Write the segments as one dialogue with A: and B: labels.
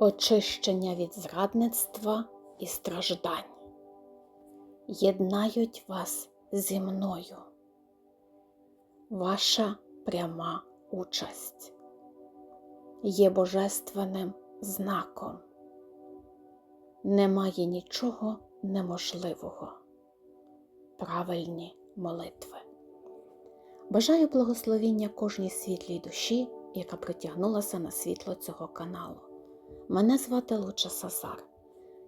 A: очищення від зрадництва і страждань. Єднають вас зі мною. Ваша пряма участь є божественним знаком. Немає нічого неможливого. Правильні молитви. Бажаю благословіння кожній світлій душі, яка притягнулася на світло цього каналу. Мене звати Луча Сазар.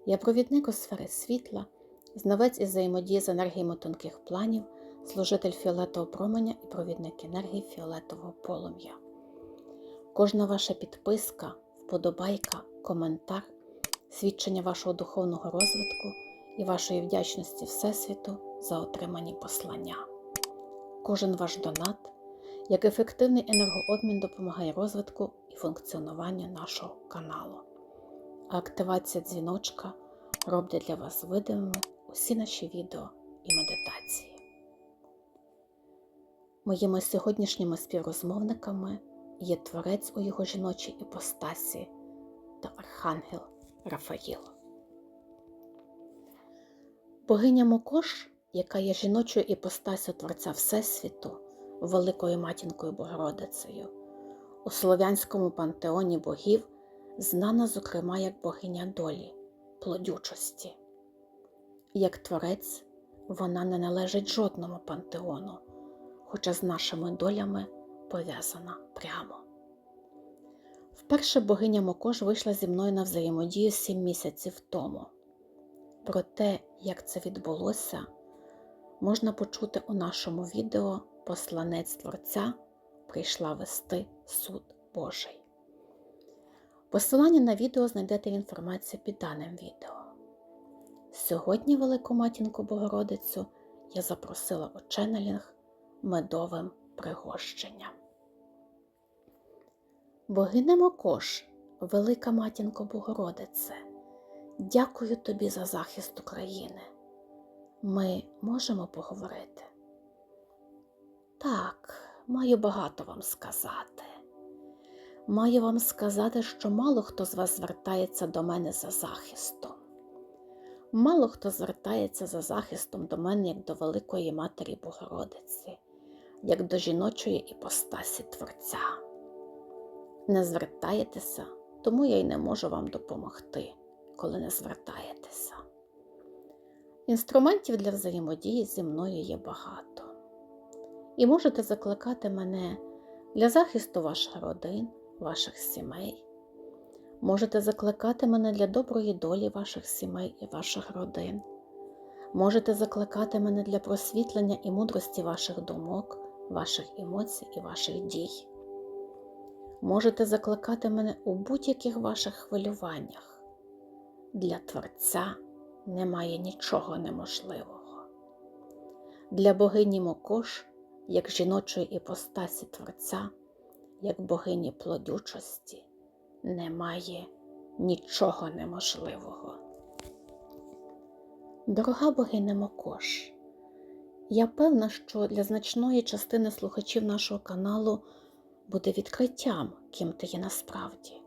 A: Я провідник у сфери світла, знавець із взаємодії з енергіями тонких планів, служитель фіолетового променя і провідник енергії фіолетового полум'я. Кожна ваша підписка, вподобайка, коментар, свідчення вашого духовного розвитку і вашої вдячності Всесвіту за отримані послання. Кожен ваш донат, як ефективний енергообмін допомагає розвитку і функціонуванню нашого каналу. А активація дзвіночка робить для вас видимими усі наші відео і медитації. Моїми сьогоднішніми співрозмовниками є творець у його жіночій іпостасі та архангел Рафаїл. Богиня Мокош, яка є жіночою іпостасю Творця Всесвіту, Великою матінкою Богородицею, у слов'янському пантеоні богів знана, зокрема, як богиня долі, плодючості. Як творець, вона не належить жодному пантеону, хоча з нашими долями пов'язана прямо. Вперше богиня Мокош вийшла зі мною на взаємодію сім місяців тому. Про те, як це відбулося, можна почути у нашому відео Посланець Творця прийшла вести суд Божий. Посилання на відео знайдете в інформації під даним відео. Сьогодні Велику Матінку Богородицю я запросила у ченнелінг медовим пригощенням. Богине Мокош, Велика Матінко Богородице, дякую тобі за захист України. Ми можемо поговорити? Так, маю багато вам сказати. Маю вам сказати, що мало хто з вас звертається до мене за захистом. Мало хто звертається за захистом до мене як до Великої Матері Богородиці, як до жіночої іпостасі Творця. Не звертаєтеся, тому я й не можу вам допомогти, коли не звертаєтеся. Інструментів для взаємодії зі мною є багато. І можете закликати мене для захисту ваших родин, ваших сімей. Можете закликати мене для доброї долі ваших сімей і ваших родин. Можете закликати мене для просвітлення і мудрості ваших думок, ваших емоцій і ваших дій. Можете закликати мене у будь-яких ваших хвилюваннях. Для Творця немає нічого неможливого. Для богині Мокош, як жіночої іпостасі Творця, як богині плодючості, немає нічого неможливого. Дорога богиня Мокош, я певна, що для значної частини слухачів нашого каналу буде відкриттям, ким ти є насправді.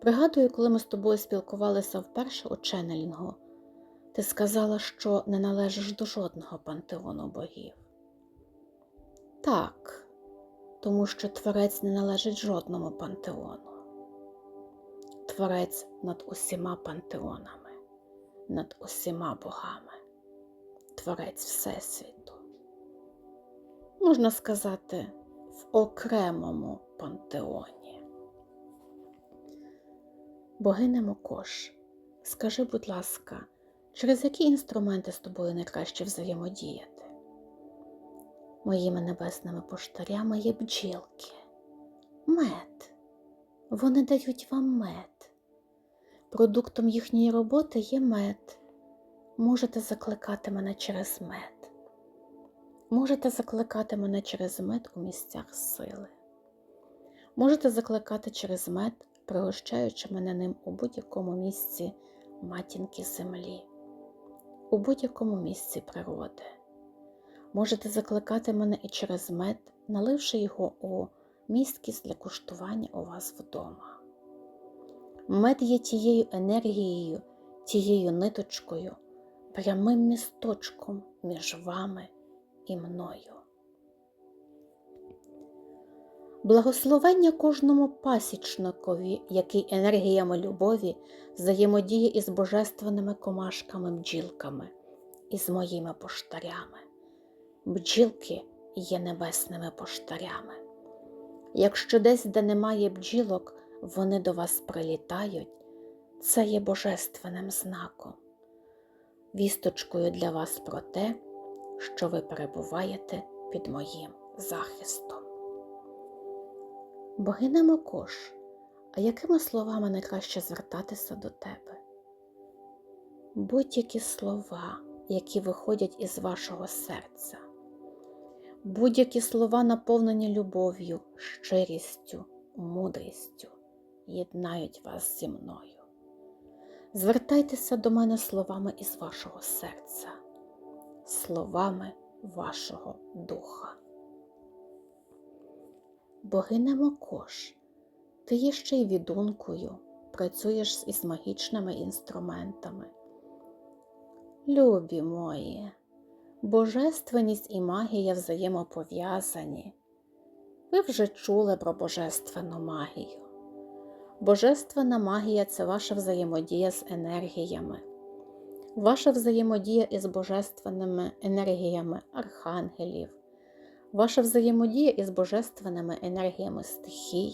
A: Пригадую, коли ми з тобою спілкувалися вперше у ченнелінгу, ти сказала, що не належиш до жодного пантеону богів. Так, тому що творець не належить жодному пантеону. Творець над усіма пантеонами, над усіма богами, творець Всесвіту. Можна сказати, в окремому пантеоні. Богине Мокош, скажи, будь ласка, через які інструменти з тобою найкраще взаємодіяти? Моїми небесними поштарями є бджілки, мед. Вони дають вам мед. Продуктом їхньої роботи є мед. Можете закликати мене через мед. Можете закликати мене через мед у місцях сили. Можете закликати через мед, пригощаючи мене ним у будь-якому місці матінки землі, у будь-якому місці природи. Можете закликати мене і через мед, наливши його у місткість для куштування у вас вдома. Мед є тією енергією, тією ниточкою, прямим місточком між вами і мною. Благословення кожному пасічникові, який енергіями любові взаємодіє із божественними комашками бджілками і з моїми поштарями. Бджілки є небесними поштарями. Якщо десь, де немає бджілок, вони до вас прилітають, це є божественним знаком, вісточкою для вас про те, що ви перебуваєте під моїм захистом. Богине Мокош, а якими словами найкраще звертатися до тебе? Будь-які слова, які виходять із вашого серця, будь-які слова, наповнені любов'ю, щирістю, мудрістю, єднають вас зі мною. Звертайтеся до мене словами із вашого серця, словами вашого духа. Богине Мокош, ти є ще й відункою, працюєш із магічними інструментами. Любі мої, божественність і магія взаємопов'язані. Ви вже чули про божественну магію. Божественна магія це ваша взаємодія з енергіями, ваша взаємодія із божественними енергіями архангелів ваша взаємодія із божественними енергіями стихій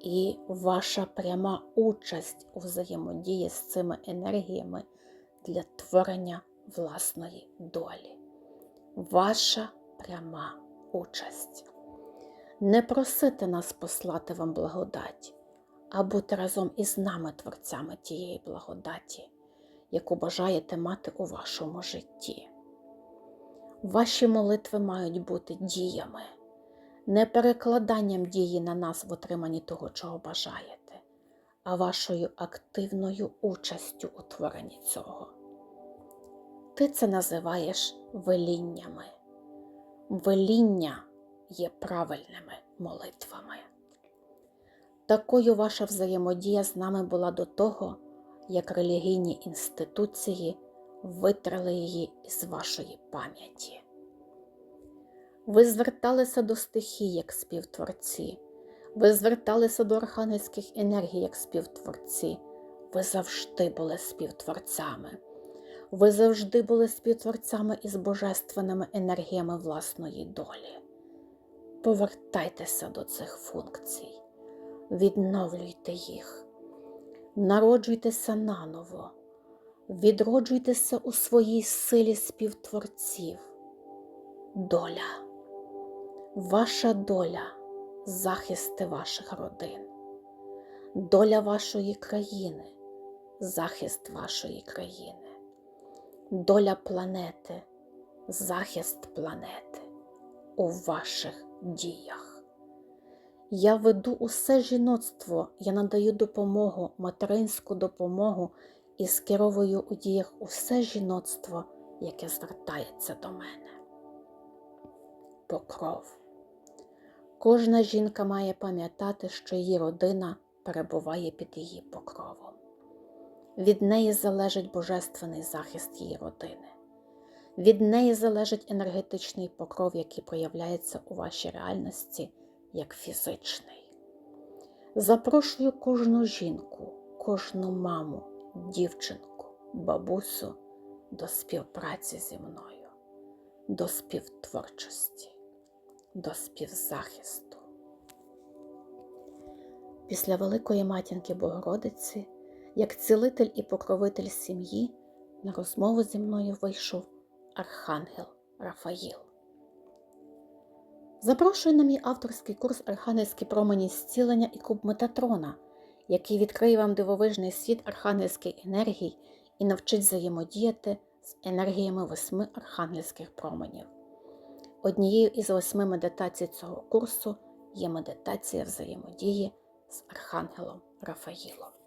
A: і ваша пряма участь у взаємодії з цими енергіями для творення власної долі. Ваша пряма участь. Не просити нас послати вам благодать, а бути разом із нами, творцями тієї благодаті, яку бажаєте мати у вашому житті. Ваші молитви мають бути діями, не перекладанням дії на нас в отриманні того, чого бажаєте, а вашою активною участю у творенні цього. Ти це називаєш веліннями. Веління є правильними молитвами. Такою ваша взаємодія з нами була до того, як релігійні інституції витрали її із вашої пам'яті. Ви зверталися до стихій як співтворці, ви зверталися до архангельських енергій як співтворці, ви завжди були співтворцями. Ви завжди були співтворцями із божественними енергіями власної долі. Повертайтеся до цих функцій, відновлюйте їх, народжуйтеся наново. Відроджуйтеся у своїй силі співтворців. Доля, ваша доля, захисти ваших родин, доля вашої країни, захист вашої країни, доля планети, захист планети у ваших діях. Я веду усе жіноцтво, я надаю допомогу, материнську допомогу і скеровую у діях усе жіноцтво, яке звертається до мене. Покров. Кожна жінка має пам'ятати, що її родина перебуває під її покровом. Від неї залежить божественний захист її родини. Від неї залежить енергетичний покров, який проявляється у вашій реальності як фізичний. Запрошую кожну жінку, кожну маму, дівчинку, бабусю до співпраці зі мною, до співтворчості, до співзахисту. Після Великої матінки Богородиці, як цілитель і покровитель сім'ї, на розмову зі мною вийшов Архангел Рафаїл. Запрошую на мій авторський курс Архангельські промені зцілення і куб Метатрона який відкриє вам дивовижний світ архангельських енергій і навчить взаємодіяти з енергіями восьми архангельських променів. Однією із восьми медитацій цього курсу є медитація взаємодії з Архангелом Рафаїлом.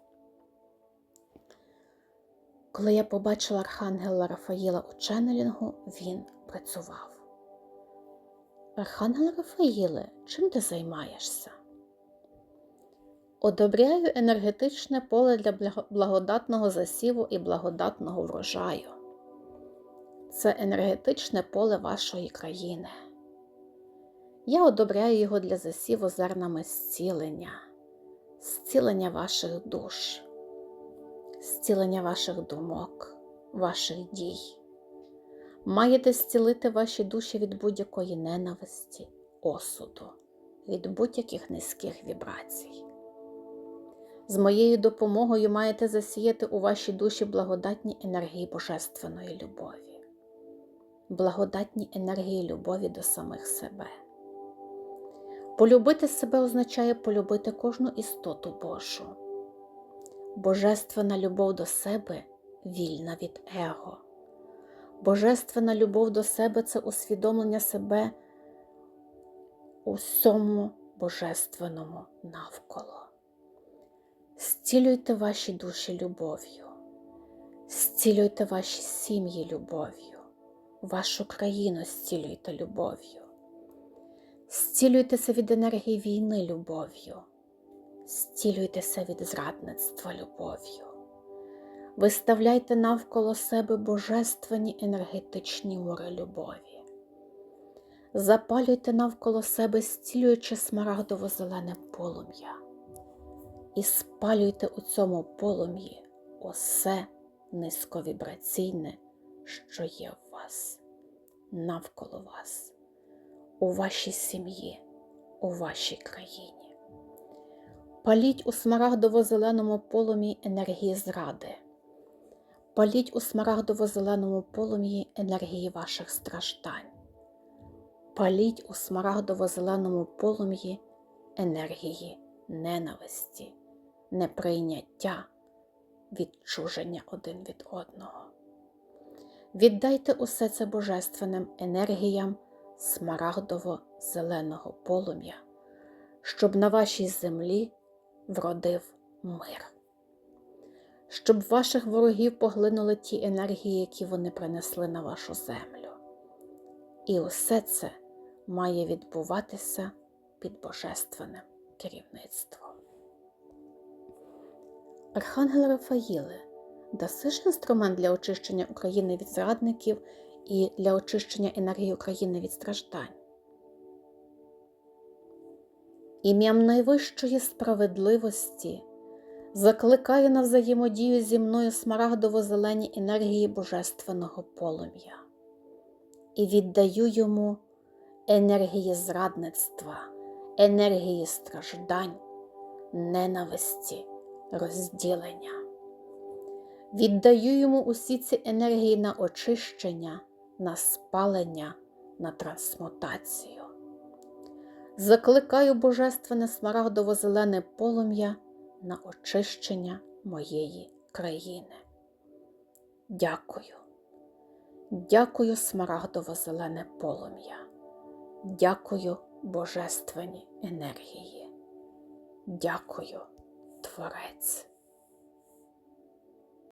A: Коли я побачила Архангела Рафаїла у ченнелінгу, він працював. Архангел Рафаїле, чим ти займаєшся? Одобряю енергетичне поле для благодатного засіву і благодатного врожаю. Це енергетичне поле вашої країни. Я одобряю його для засіву зернами зцілення, зцілення ваших душ, зцілення ваших думок, ваших дій. Маєте зцілити ваші душі від будь-якої ненависті, осуду, від будь-яких низьких вібрацій. З моєю допомогою маєте засіяти у вашій душі благодатні енергії Божественної любові, благодатні енергії любові до самих себе. Полюбити себе означає полюбити кожну істоту Божу. Божественна любов до себе вільна від его. Божественна любов до себе це усвідомлення себе у всьому божественному навколо. Зцілюйте ваші душі любов'ю, зцілюйте ваші сім'ї любов'ю, вашу країну зцілюйте любов'ю, зцілюйтеся від енергії війни любов'ю, зцілюйтеся від зрадництва любов'ю. Виставляйте навколо себе божественні енергетичні мури любові. Запалюйте навколо себе зцілююче смарагдово-зелене полум'я і спалюйте у цьому полум'ї усе низьковібраційне, що є в вас, навколо вас, у вашій сім'ї, у вашій країні. Паліть у смарагдово-зеленому полум'ї енергії зради. Паліть у смарагдово-зеленому полум'ї енергії ваших страждань. Паліть у смарагдово-зеленому полум'ї енергії ненависті, неприйняття, відчуження один від одного. Віддайте усе це божественним енергіям смарагдово-зеленого полум'я, щоб на вашій землі вродив мир, щоб ваших ворогів поглинули ті енергії, які вони принесли на вашу землю. І усе це має відбуватися під божественним керівництвом. Архангел Рафаїле, ж інструмент для очищення України від зрадників і для очищення енергії України від страждань. Ім'ям найвищої справедливості закликаю на взаємодію зі мною смарагдово-зелені енергії Божественного полум'я і віддаю йому енергії зрадництва, енергії страждань, ненависті, розділення. Віддаю йому усі ці енергії на очищення, на спалення, на трансмутацію. Закликаю божественне смарагдово-зелене полум'я на очищення моєї країни. Дякую. Дякую, смарагдово-зелене полум'я. Дякую, божественні енергії. Дякую, Творець.